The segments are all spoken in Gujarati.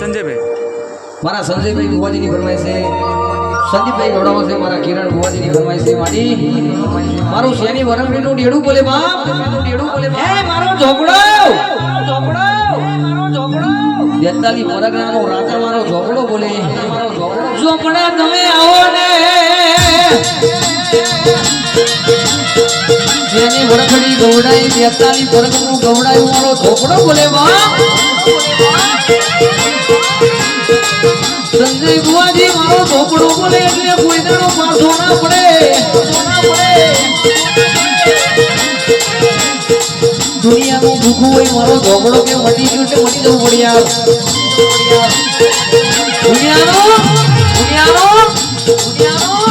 સંજયભાઈ. મારા સંજયભાઈ ભુવાજીની ફરમાય છે. સંદીપભાઈ ગોડાવો છે, મારા કિરણ ભુવાજીની ફરમાય છે મારી. મારું શેની વરંગડીનું ડેડું બોલે બાપ? ડેડું બોલે એ, મારો ઝોપડો! ઝોપડો બેતાલી પરગણાનો રાજા મારો ઝોપડો બોલે. ઝોપડા તમે આવો ને. જેની વરખડી ગવડાઈ બેતાલી પરગણું ગવડાયું મારો ઝોપડો બોલે બાપ? સંજય બુવાજી મારો ઢોકળો બોલે એટલે કોઈ દાડો પાછો ના પડે. પડે દુનિયાનું ભૂખું હોય મારો ઢોકળો કે મટી ગયું એટલે મટી જવું પડ્યા યાર. દુનિયાનો દુનિયાનો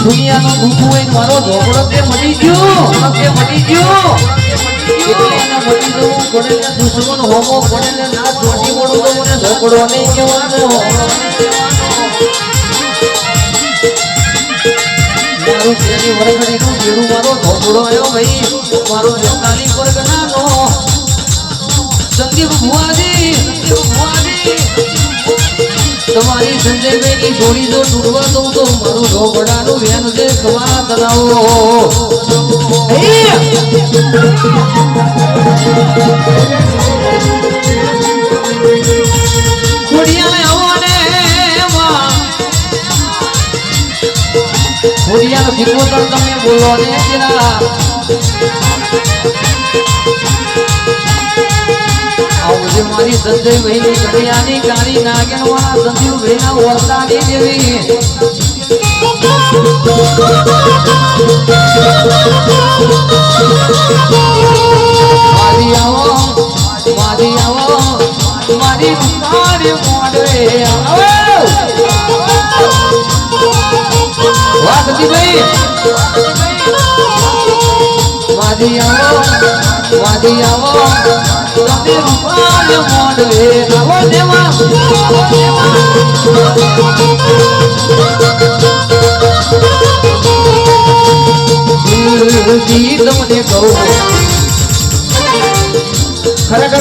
દુનિયાનો ભૂખું હોય મારો ઢોકળો કે મટી ગયો કે મટી ગયો. મટી જવું પડે દુશ્મન હોમો પડે ના ચોટી પડું ઢોકળો નહીં જવાનો આવ્યો ભાઈ. મારો જંગાલી પરગનાનો સંદીપ તમારી સંજયભાઈની જોડી જો તૂટવા દઉં તો મારું ઢોકળાનું વેન છે કમા તરાવો ખોડિયાનો સિકોતર તમે બોલો ને જરા આવજે મારી સંજયની કડિયાની કાળી નાગેણ વાળા સંજીવભાઈ ના વર્તાની દેવી. મારી આવો મારી આવો, મારી મારી મોડવે. આવો. સતીભાઈ ખરેખર